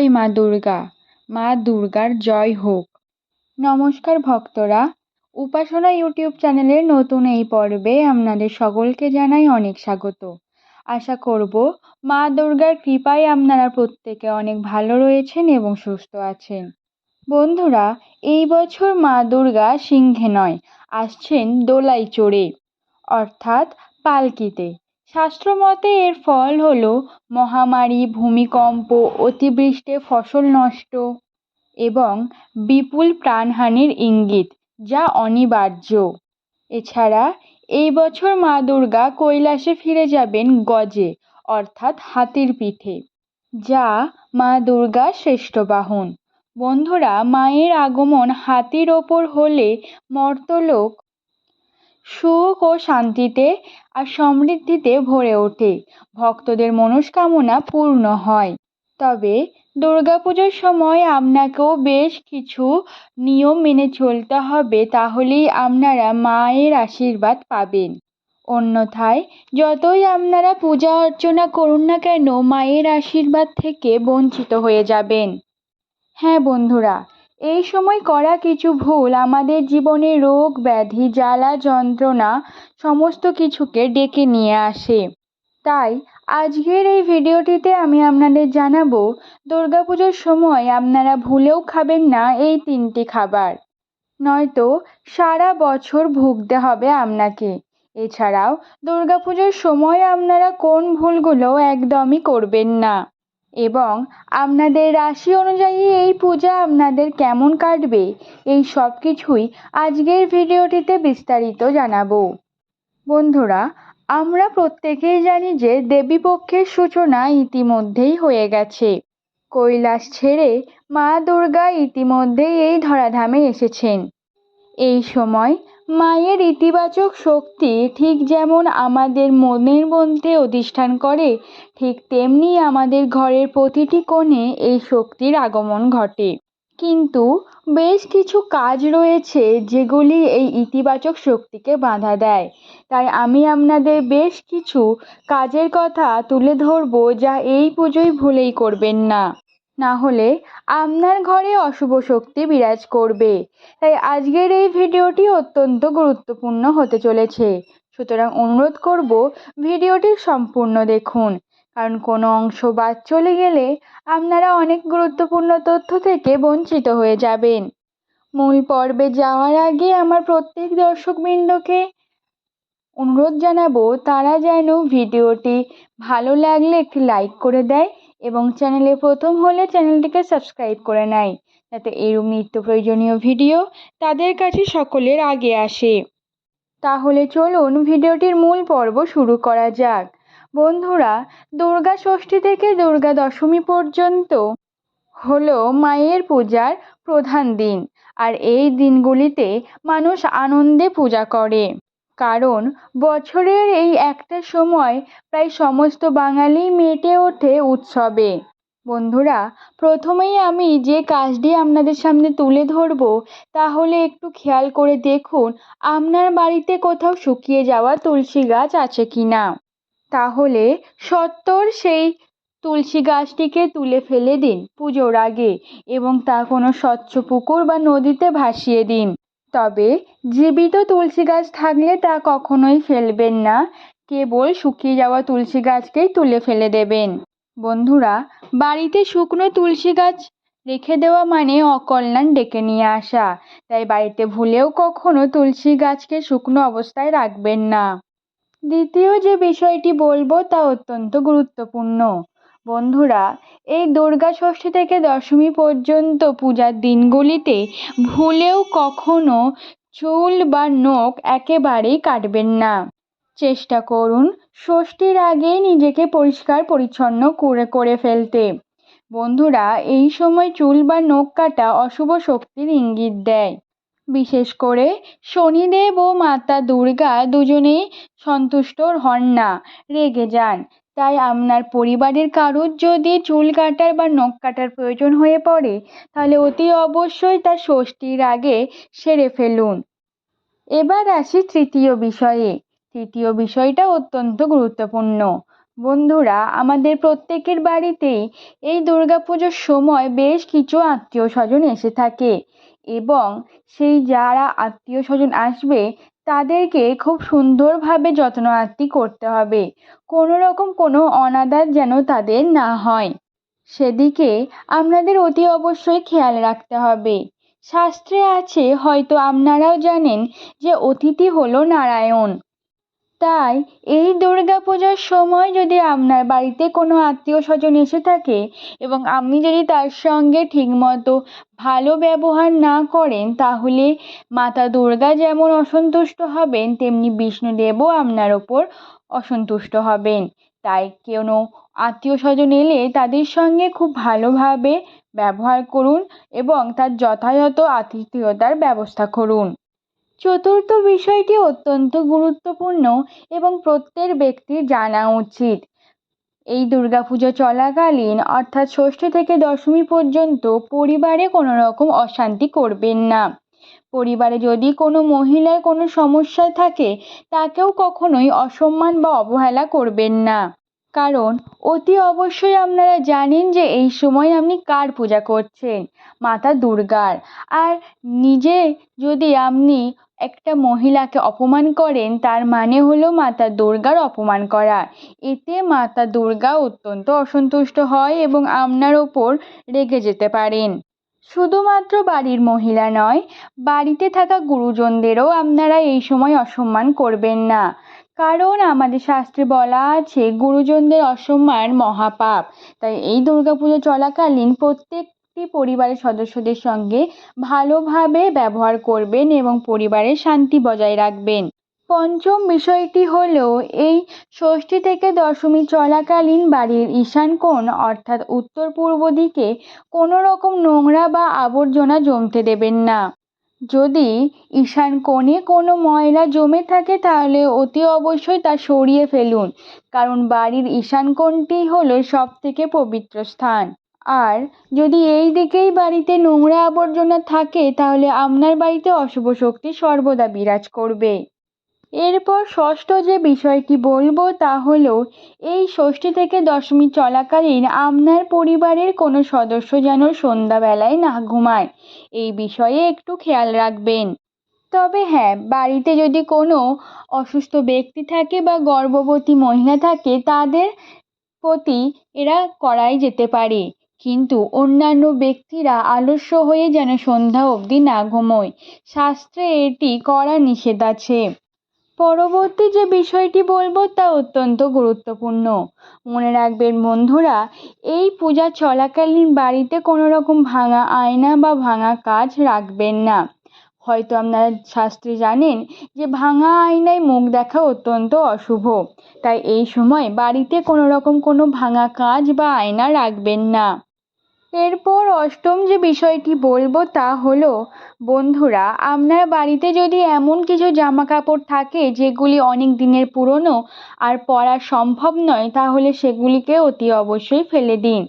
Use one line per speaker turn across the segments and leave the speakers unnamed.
জয় মা দুর্গা, মা দুর্গার জয় হোক। নমস্কার ভক্তরা, উপাসনা ইউটিউব চ্যানেলের নতুন এই পর্বে আপনাদের সকলকে জানাই অনেক স্বাগত। আশা করব মা দুর্গার কৃপায় আপনারা প্রত্যেকে অনেক ভালো রয়েছেন এবং সুস্থ আছেন। বন্ধুরা, এই বছর মা দুর্গা সিংহে নয়, আসছেন দোলাই চড়ে অর্থাৎ পালকিতে। শাস্ত্রমতে এর ফল হল মহামারী, ভূমিকম্প, অতিবৃষ্টে ফসল নষ্ট এবং বিপুল প্রাণহানির ইঙ্গিত, যা অনিবার্য। এছাড়া এই বছর মা দুর্গা কৈলাসে ফিরে যাবেন গজে, অর্থাৎ হাতির পিঠে, যা মা দুর্গার শ্রেষ্ঠ বাহন। বন্ধুরা, মায়ের আগমন হাতির ওপর হলে মর্তলোক সুখ ও শান্তিতে আর সমৃদ্ধিতে ভরে ওঠে। ভক্তদের মনস্কামনা পূর্ণ হয়। তবে দুর্গাপুজোর সময় আপনাকেও বেশ কিছু নিয়ম মেনে চলতে হবে, তাহলেই আপনারা মায়ের আশীর্বাদ পাবেন। অন্যথায়, যতই আপনারা পূজা অর্চনা করুন না কেন, মায়ের আশীর্বাদ থেকে বঞ্চিত হয়ে যাবেন। হ্যাঁ বন্ধুরা এই সময় করা কিছু ভুল আমাদের জীবনে রোগ, ব্যাধি, জ্বালা, যন্ত্রণা সমস্ত কিছুকে ডেকে নিয়ে আসে। তাই আজকের এই ভিডিওটিতে আমি আপনাদের জানাব, দুর্গাপুজোর সময় আপনারা ভুলেও খাবেন না এই তিনটি খাবার। নয়তো সারা বছর ভুগতে হবে আপনাকে। এছাড়াও দুর্গাপুজোর সময় আপনারা কোন ভুলগুলো একদমই করবেন না। এবং আপনাদের রাশি অনুযায়ী এই পূজা আপনাদের কেমন কাটবে? এই সব কিছুই আজকের ভিডিওটিতে বিস্তারিত জানাব। বন্ধুরা, আমরা প্রত্যেকেই জানি যে দেবীপক্ষের সূচনা ইতিমধ্যেই হয়ে গেছে। কৈলাস ছেড়ে মা দুর্গা ইতিমধ্যেই এই ধরাধামে এসেছেন। এই সময় মায়ের ইতিবাচক শক্তি ঠিক যেমন আমাদের মনের মধ্যে অধিষ্ঠান করে, ঠিক তেমনি আমাদের ঘরের প্রতিটি কোণে এই শক্তির আগমন ঘটে। কিন্তু বেশ কিছু কাজ রয়েছে যেগুলি এই ইতিবাচক শক্তিকে বাধা দেয়। তাই আমি আপনাদের বেশ কিছু কাজের কথা তুলে ধরব যা এই পুজোয় ভুলেই করবেন না। না হলে আপনার ঘরে অশুভ শক্তি বিরাজ করবে। তাই আজকের এই ভিডিওটি অত্যন্ত গুরুত্বপূর্ণ হতে চলেছে। সুতরাং অনুরোধ করব ভিডিওটি সম্পূর্ণ দেখুন, কারণ কোনো অংশ বাদ চলে গেলে আপনারা অনেক গুরুত্বপূর্ণ তথ্য থেকে বঞ্চিত হয়ে যাবেন। মূল পর্বে যাওয়ার আগে আমার প্রত্যেক দর্শকবৃন্দকে অনুরোধ জানাব, তারা যেন ভিডিওটি ভালো লাগলে একটি লাইক করে দেয় এবং চ্যানেলে প্রথম হলে চ্যানেলটিকে সাবস্ক্রাইব করে নেয়, যাতে এরূপ নিত্য প্রয়োজনীয় ভিডিও তাদের কাছে সকলের আগে আসে। তাহলে চলুন ভিডিওটির মূল পর্ব শুরু করা যাক। বন্ধুরা, দুর্গা ষষ্ঠী থেকে দুর্গা দশমী পর্যন্ত হলো মায়ের পূজার প্রধান দিন, আর এই দিনগুলিতে মানুষ আনন্দে পূজা করে। কারণ বছরের এই একটা সময় প্রায় সমস্ত বাঙালি মেতে ওঠে উৎসবে। বন্ধুরা, প্রথমেই আমি যে কাজটি আপনাদের সামনে তুলে ধরব, তাহলে একটু খেয়াল করে দেখুন আপনার বাড়িতে কোথাও শুকিয়ে যাওয়া তুলসী গাছ আছে কি না তাহলে সত্তর সেই তুলসী গাছটিকে তুলে ফেলে দিন পুজোর আগে এবং তা কোনো স্বচ্ছ পুকুর বা নদীতে ভাসিয়ে দিন। তবে জীবিত তুলসী গাছ থাকলে তা কখনোই ফেলবেন না। কেবল শুকিয়ে যাওয়া তুলসী গাছকেই তুলে ফেলে দেবেন। বন্ধুরা, বাড়িতে শুকনো তুলসী গাছ রেখে দেওয়া মানে অকল্যাণ ডেকে নিয়ে আসা। তাই বাড়িতে ভুলেও কখনো তুলসী গাছকে শুকনো অবস্থায় রাখবেন না। দ্বিতীয় যে বিষয়টি বলব তা অত্যন্ত গুরুত্বপূর্ণ। বন্ধুরা, এই দুর্গা ষষ্ঠী থেকে দশমী পর্যন্ত পূজার দিনগুলিতে ভুলেও কখনো চুল বা নখ একেবারেই কাটবেন না। চেষ্টা করুন ষষ্ঠীর আগে নিজেকে পরিষ্কার পরিচ্ছন্ন করে করে ফেলতে। বন্ধুরা, এই সময় চুল বা নখ কাটা অশুভ শক্তির ইঙ্গিত দেয়। বিশেষ করে শনিদেব ও মাতা দুর্গা দুজনেই সন্তুষ্ট হন না, রেগে যান। তাই আপনার পরিবারের কারোর যদি চুল কাটার বা নখ কাটার প্রয়োজন হয়ে পড়ে, তাহলে অতি অবশ্যই তা ষষ্ঠীর আগে সেরে ফেলুন। এবার আসি তৃতীয় বিষয়ে। তৃতীয় বিষয়টা অত্যন্ত গুরুত্বপূর্ণ। বন্ধুরা, আমাদের প্রত্যেকের বাড়িতেই এই দুর্গাপুজোর সময় বেশ কিছু আত্মীয় স্বজন এসে থাকে এবং সেই যারা আত্মীয় স্বজন আসবে তাদেরকে খুব সুন্দরভাবে যত্ন আত্তি করতে হবে। কোনো রকম কোনো অনাদার যেন তাদের না হয়। সেদিকে আপনাদের অতি অবশ্যই খেয়াল রাখতে হবে। শাস্ত্রে আছে, হয়তো আপনারাও জানেন যে অতিথি হলো নারায়ণ। তাই এই দুর্গা পূজার সময় যদি আপনার বাড়িতে কোনো আত্মীয় স্বজন এসে থাকে এবং আপনি যদি তার সঙ্গে ঠিকমতো ভালো ব্যবহার না করেন, তাহলে মাতা দুর্গা যেমন অসন্তুষ্ট হবেন, তেমনি বিষ্ণুদেবও আপনার ওপর অসন্তুষ্ট হবেন। তাই কোনো আত্মীয় স্বজন এলে তাদের সঙ্গে খুব ভালোভাবে ব্যবহার করুন এবং তার যথাযথ আতিথেয়তার ব্যবস্থা করুন। চতুর্থ বিষয়টি অত্যন্ত গুরুত্বপূর্ণ এবং প্রত্যেক ব্যক্তির জানা উচিত। এই দুর্গাপুজো চলাকালীন, অর্থাৎ ষষ্ঠী থেকে দশমী পর্যন্ত পরিবারে কোনো রকম অশান্তি করবেন না। পরিবারে যদি কোনো মহিলার কোনো সমস্যায় থাকে, তাকেও কখনোই অসম্মান বা অবহেলা করবেন না। কারণ, অতি অবশ্যই আপনারা জানেন যে এই সময় আপনি কার পূজা করছেন? মাতা দুর্গার। আর নিজে যদি আপনি একটা মহিলাকে অপমান করেন, তার মানে হলো মাতা দুর্গার অপমান করা। এতে মাতা দুর্গা অত্যন্ত অসন্তুষ্ট হয় এবং আপনার ওপর রেগে যেতে পারেন। শুধুমাত্র বাড়ির মহিলা নয়, বাড়িতে থাকা গুরুজনদেরও আপনারা এই সময় অসম্মান করবেন না। কারণ আমাদের শাস্ত্রে বলা আছে, গুরুজনদের অসম্মান মহাপাপ। তাই এই দুর্গাপুজো চলাকালীন প্রত্যেকটি পরিবারের সদস্যদের সঙ্গে ভালোভাবে ব্যবহার করবেন এবং পরিবারের শান্তি বজায় রাখবেন। পঞ্চম বিষয়টি হল, এই ষষ্ঠী থেকে দশমী চলাকালীন বাড়ির ঈশান কোণ, অর্থাৎ উত্তর পূর্ব দিকে কোনো রকম নোংরা বা আবর্জনা জমতে দেবেন না। যদি ঈশান কোণে কোনো ময়লা জমে থাকে, তাহলে অতি অবশ্যই তা সরিয়ে ফেলুন, কারণ বাড়ির ঈশান কোণটি হলো সব থেকে পবিত্র স্থান। আর যদি এই দিকেই বাড়িতে নোংরা আবর্জনা থাকে, তাহলে আপনার বাড়িতে অশুভ শক্তি সর্বদা বিরাজ করবে। এরপর ষষ্ঠ যে বিষয়টি বলব, তা হলো, এই ষষ্ঠী থেকে দশমী চলাকালীন আপনার পরিবারের কোনো সদস্য যেন সন্ধ্যাবেলায় না ঘুমায়, এই বিষয়ে একটু খেয়াল রাখবেন। তবে হ্যাঁ বাড়িতে যদি কোনো অসুস্থ ব্যক্তি থাকে বা গর্ভবতী মহিলা থাকে, তাদের প্রতি এরা করাই যেতে পারে। কিন্তু অন্যান্য ব্যক্তিরা আলস্য হয়ে যেন সন্ধ্যা অবধি না ঘুমোয়। শাস্ত্রে এটি করা নিষেধ আছে। পরবর্তী যে বিষয়টি বলব তা অত্যন্ত গুরুত্বপূর্ণ। মনে রাখবেন বন্ধুরা, এই পূজা চলাকালীন বাড়িতে কোনো রকম ভাঙা আয়না বা ভাঙা কাজ রাখবেন না। হয়তো আপনারা শাস্ত্রে জানেন যে ভাঙা আয়নায় মুখ দেখা অত্যন্ত অশুভ। তাই এই সময় বাড়িতে কোনো রকম কোনো ভাঙা কাজ বা আয়না রাখবেন না। এরপর অষ্টম যে বিষয়টি বলব তা হলো, বন্ধুরা, আপনার বাড়িতে যদি এমন কিছু জামা কাপড় থাকে যেগুলি অনেক দিনের পুরনো আর পরা সম্ভব নয়, তাহলে সেগুলিকে অতি অবশ্যই ফেলে দিন।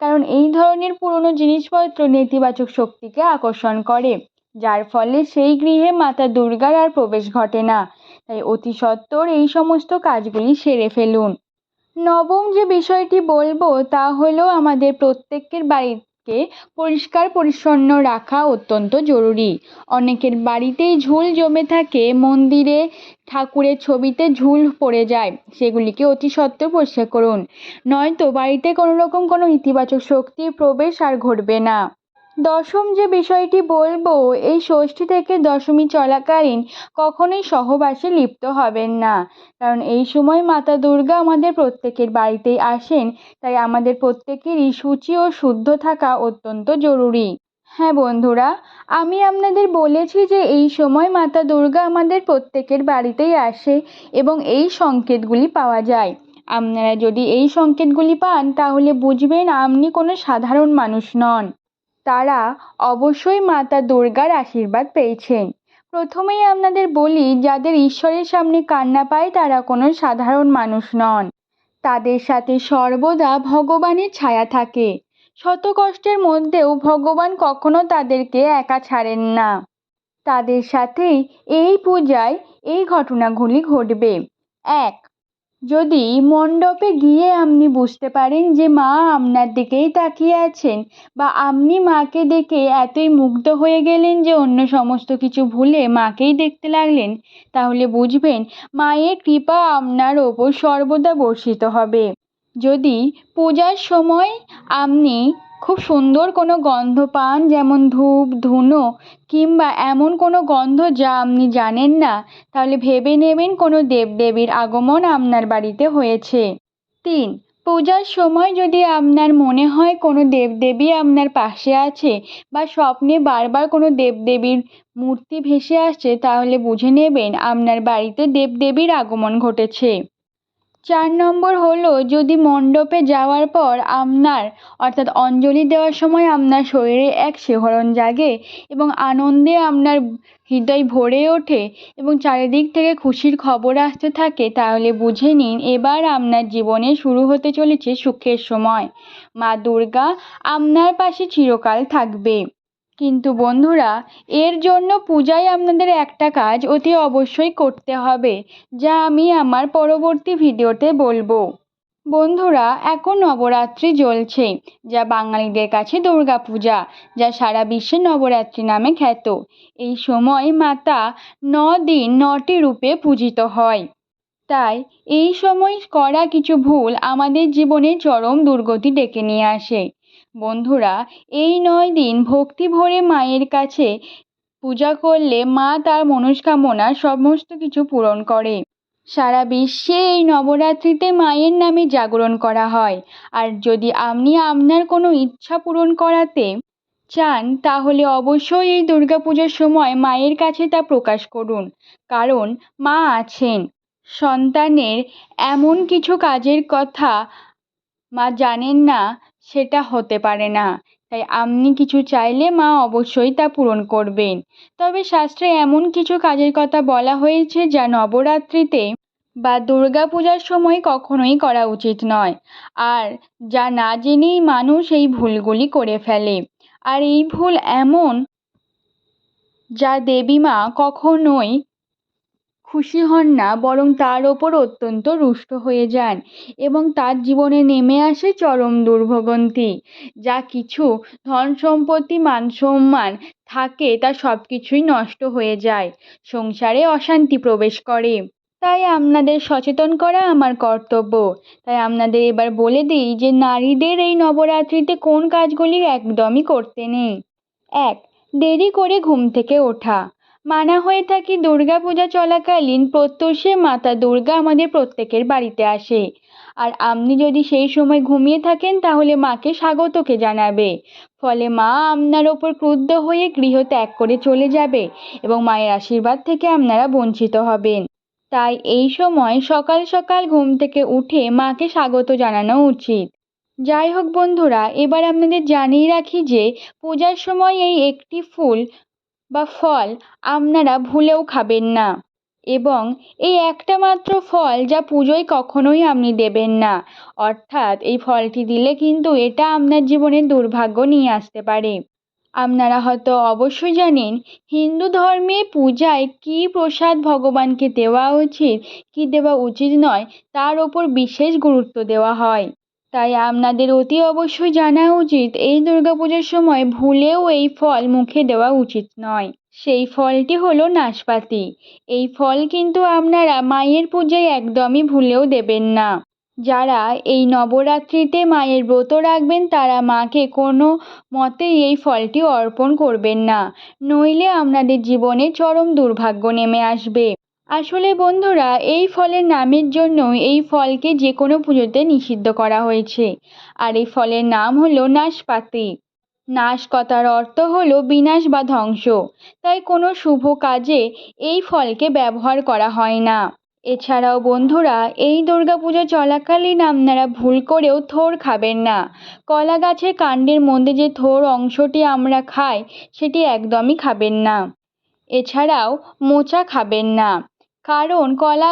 কারণ এই ধরনের পুরনো জিনিসপত্র নেতিবাচক শক্তিকে আকর্ষণ করে, যার ফলে সেই গৃহে মাতা দুর্গার আর প্রবেশ ঘটে না। তাই অতি সত্বর এই সমস্ত কাজগুলি সেরে ফেলুন। নবম যে বিষয়টি বলব, তা হলো আমাদের প্রত্যেকের বাড়িকে পরিষ্কার পরিচ্ছন্ন রাখা অত্যন্ত জরুরি। অনেকের বাড়িতেই ঝুল জমে থাকে, মন্দিরে ঠাকুরের ছবিতে ঝুল পড়ে যায়, সেগুলিকে অতি সত্ত্বর পরিষ্কার করুন। নয়তো বাড়িতে কোনো রকম কোনো ইতিবাচক শক্তির প্রবেশ আর ঘটবে না। দশম যে বিষয়টি বলব, এই ষষ্ঠী থেকে দশমী চলাকালীন কখনোই সহবাসে লিপ্ত হবেন না। কারণ এই সময় মাতা দুর্গা আমাদের প্রত্যেকের বাড়িতেই আসেন, তাই আমাদের প্রত্যেকেরই সূচি ও শুদ্ধ থাকা অত্যন্ত জরুরি। হ্যাঁ বন্ধুরা, আমি আপনাদের বলেছি যে এই সময় মাতা দুর্গা আমাদের প্রত্যেকের বাড়িতেই আসে এবং এই সংকেতগুলি পাওয়া যায়। আপনারা যদি এই সংকেতগুলি পান, তাহলে বুঝবেন আপনি কোনো সাধারণ মানুষ নন। তারা অবশ্যই মাতা দুর্গার আশীর্বাদ পেয়েছেন। প্রথমেই আপনাদের বলি, যাদের ঈশ্বরের সামনে কান্না পায়, তারা কোনো সাধারণ মানুষ নন। তাদের সাথে সর্বদা ভগবানের ছায়া থাকে। শত কষ্টের মধ্যেও ভগবান কখনো তাদেরকে একা ছাড়েন না। তাদের সাথেই এই পূজায় এই ঘটনাগুলি ঘটবে। এক যদি মণ্ডপে গিয়ে আপনি বুঝতে পারেন যে মা আপনার দিকেই তাকিয়ে আছেন বা আপনি মাকে দেখে এতই মুগ্ধ হয়ে গেলেন যে অন্য সমস্ত কিছু ভুলে মাকেই দেখতে লাগলেন, তাহলে বুঝবেন মায়ের কৃপা আপনার ওপর সর্বদা বর্ষিত হবে। যদি পূজার সময় আপনি খুব সুন্দর কোনো গন্ধ পান, যেমন ধূপ, ধুনো, কিংবা এমন কোনো গন্ধ যা আপনি জানেন না, তাহলে ভেবে নেবেন কোনো দেবদেবীর আগমন আপনার বাড়িতে হয়েছে। তিন, পূজার সময় যদি আপনার মনে হয় কোনো দেবদেবী আপনার পাশে আছে বা স্বপ্নে বারবার কোনো দেবদেবীর মূর্তি ভেসে আসছে, তাহলে বুঝে নেবেন আপনার বাড়িতে দেবদেবীর আগমন ঘটেছে। চার নম্বর হলো, যদি মণ্ডপে যাওয়ার পর আপনার, অর্থাৎ অঞ্জলি দেওয়ার সময় আপনার শরীরে এক শিহরণ জাগে এবং আনন্দে আপনার হৃদয় ভরে ওঠে এবং চারিদিক থেকে খুশির খবর আসতে থাকে, তাহলে বুঝে নিন এবার আপনার জীবনে শুরু হতে চলেছে সুখের সময়। মা দুর্গা আপনার পাশে চিরকাল থাকবে। কিন্তু বন্ধুরা, এর জন্য পূজায় আপনাদের একটা কাজ অতি অবশ্যই করতে হবে, যা আমি আমার পরবর্তী ভিডিওতে বলব। বন্ধুরা, এখন নবরাত্রি চলছে যা বাঙালিদের কাছে দুর্গা পূজা, যা সারা বিশ্বে নবরাত্রি নামে খ্যাত। এই সময় মাতা ন দিন নটি রূপে পূজিত হয়। তাই, এই সময় করা কিছু ভুল আমাদের জীবনে চরম দুর্গতি ডেকে নিয়ে আসে। বন্ধুরা, এই নয় দিন ভক্তি ভরে মায়ের কাছে পূজা করলে মা তার মনস্কামনা সমস্ত কিছু পূরণ করে। সারা বিশ্বে এই নবরাত্রিতে মায়ের নামে জাগরণ করা হয়। আর যদি আপনি আপনার কোনো ইচ্ছা পূরণ করাতে চান, তাহলে অবশ্যই এই দুর্গাপূজার সময় মায়ের কাছে তা প্রকাশ করুন। কারণ মা আছেন। সন্তানের এমন কিছু কাজের কথা মা জানেন না সেটা হতে পারে না। তাই আপনি কিছু চাইলে মা অবশ্যই তা পূরণ করবেন। তবে শাস্ত্রে এমন কিছু কাজের কথা বলা হয়েছে যা নবরাত্রিতে বা দুর্গা পূজার সময় কখনোই করা উচিত নয়। আর যা না জেনেই মানুষ এই ভুলগুলি করে ফেলে। আর এই ভুল এমন যা দেবী মা কখনোই খুশি হন না, বরং তার ওপর অত্যন্ত রুষ্ট হয়ে যান এবং তার জীবনে নেমে আসে চরম দুর্ভোগন্তি। যা কিছু ধন সম্পত্তি, মান সম্মান থাকে তা সব কিছুই নষ্ট হয়ে যায়, সংসারে অশান্তি প্রবেশ করে। তাই আপনাদের সচেতন করা আমার কর্তব্য। তাই আপনাদের এবার বলে দিই যে নারীদের এই নবরাত্রিতে কোন কাজগুলি একদমই করতে নেই। এক, দেরি করে ঘুম থেকে ওঠা। মানা হয়ে থাকে দুর্গা পূজা চলাকালীন প্রত্যুষে মাতা দুর্গা আমাদের প্রত্যেকের বাড়িতে আসে। আর আপনি যদি সেই সময় ঘুমিয়ে থাকেন, তাহলে মাকে স্বাগতকে জানাবে। ফলে মা আপনার ওপর ক্রুদ্ধ হয়ে গৃহ ত্যাগ করে চলে যাবে এবং মায়ের আশীর্বাদ থেকে আপনারা বঞ্চিত হবেন। তাই এই সময় সকাল সকাল ঘুম থেকে উঠে মাকে স্বাগত জানানো উচিত। যাই হোক বন্ধুরা, এবার আপনাদের জানিয়ে রাখি যে, পূজার সময় এই একটি ফুল বা ফল আপনারা ভুলেও খাবেন না। এবং এই একটা মাত্র ফল যা পুজোয় কখনোই আপনি দেবেন না। অর্থাৎ এই ফলটি দিলে কিন্তু এটা আপনার জীবনে দুর্ভাগ্য নিয়ে আসতে পারে। আপনারা হয়তো অবশ্যই জানেন, হিন্দু ধর্মে পূজায় কী প্রসাদ ভগবানকে দেওয়া উচিত, কী দেওয়া উচিত নয়, তার ওপর বিশেষ গুরুত্ব দেওয়া হয়। তাই আপনাদের অতি অবশ্যই জানা উচিত, এই দুর্গাপুজোর সময় ভুলেও এই ফল মুখে দেওয়া উচিত নয়। সেই ফলটি হলো নাশপাতি। এই ফল কিন্তু আপনারা মায়ের পূজায় একদমই ভুলেও দেবেন না। যারা এই নবরাত্রিতে মায়ের ব্রত রাখবেন, তারা মাকে কোনো মতেই এই ফলটি অর্পণ করবেন না। নইলে আপনাদের জীবনে চরম দুর্ভাগ্য নেমে আসবে। আসলে বন্ধুরা, এই ফলের নামের জন্য এই ফলকে যে কোনো পুজোতে নিষিদ্ধ করা হয়েছে। আর এই ফলের নাম হলো নাশপাতি। নাশ কথার অর্থ হলো বিনাশ বা ধ্বংস। তাই কোনো শুভ কাজে এই ফলকে ব্যবহার করা হয় না। এছাড়াও বন্ধুরা, এই দুর্গাপুজো চলাকালীন আপনারা ভুল করেও থোর খাবেন না। কলা গাছের কাণ্ডের মধ্যে যে থোর অংশটি আমরা খাই, সেটি একদমই খাবেন না। এছাড়াও মোচা খাবেন না। কারণ কলা,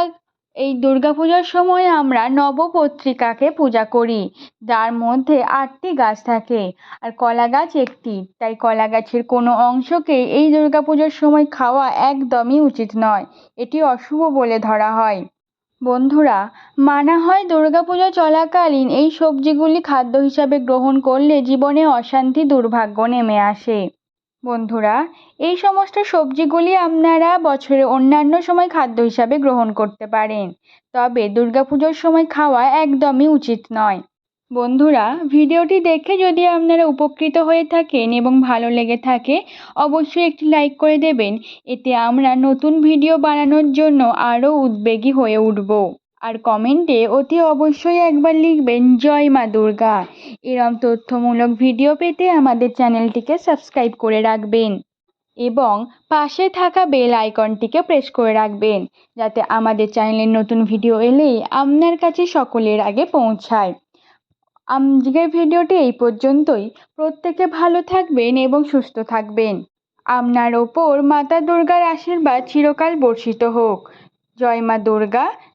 এই দুর্গাপূজার সময় আমরা নবপত্রিকাকে পূজা করি। যার মধ্যে আটটি গাছ থাকে। আর কলা গাছ একটি। তাই কলা গাছের কোনো অংশকে এই দুর্গাপুজোর সময় খাওয়া একদমই উচিত নয়। এটি অশুভ বলে ধরা হয়। বন্ধুরা, মানা হয় দুর্গাপুজো চলাকালীন এই সবজিগুলি খাদ্য হিসাবে গ্রহণ করলে জীবনে অশান্তি, দুর্ভাগ্য নেমে আসে। বন্ধুরা, এই সমস্ত সবজিগুলি আপনারা বছরের অন্যান্য সময় খাদ্য হিসাবে গ্রহণ করতে পারেন। তবে দুর্গাপুজোর সময় খাওয়া একদমই উচিত নয়। বন্ধুরা, ভিডিওটি দেখে যদি আপনারা উপকৃত হয়ে থাকেন এবং ভালো লেগে থাকে, অবশ্যই একটি লাইক করে দেবেন। এতে আমরা নতুন ভিডিও বানানোর জন্য আরও উদ্বেগী হয়ে উঠব। আর কমেন্টে অতি অবশ্যই একবার লিখবেন, জয় মা দুর্গা। এরম তথ্যমূলক ভিডিও পেতে আমাদের চ্যানেলটিকে সাবস্ক্রাইব করে রাখবেন এবং পাশে থাকা বেল আইকনটিকে প্রেস করে রাখবেন, যাতে আমাদের চ্যানেলের নতুন ভিডিও এলেই আপনার কাছে সকলের আগে পৌঁছায়। আজকের ভিডিওটি এই পর্যন্তই। প্রত্যেকে ভালো থাকবেন এবং সুস্থ থাকবেন। আপনার ওপর মাতা দুর্গার আশীর্বাদ চিরকাল বর্ষিত হোক। জয় মা দুর্গা।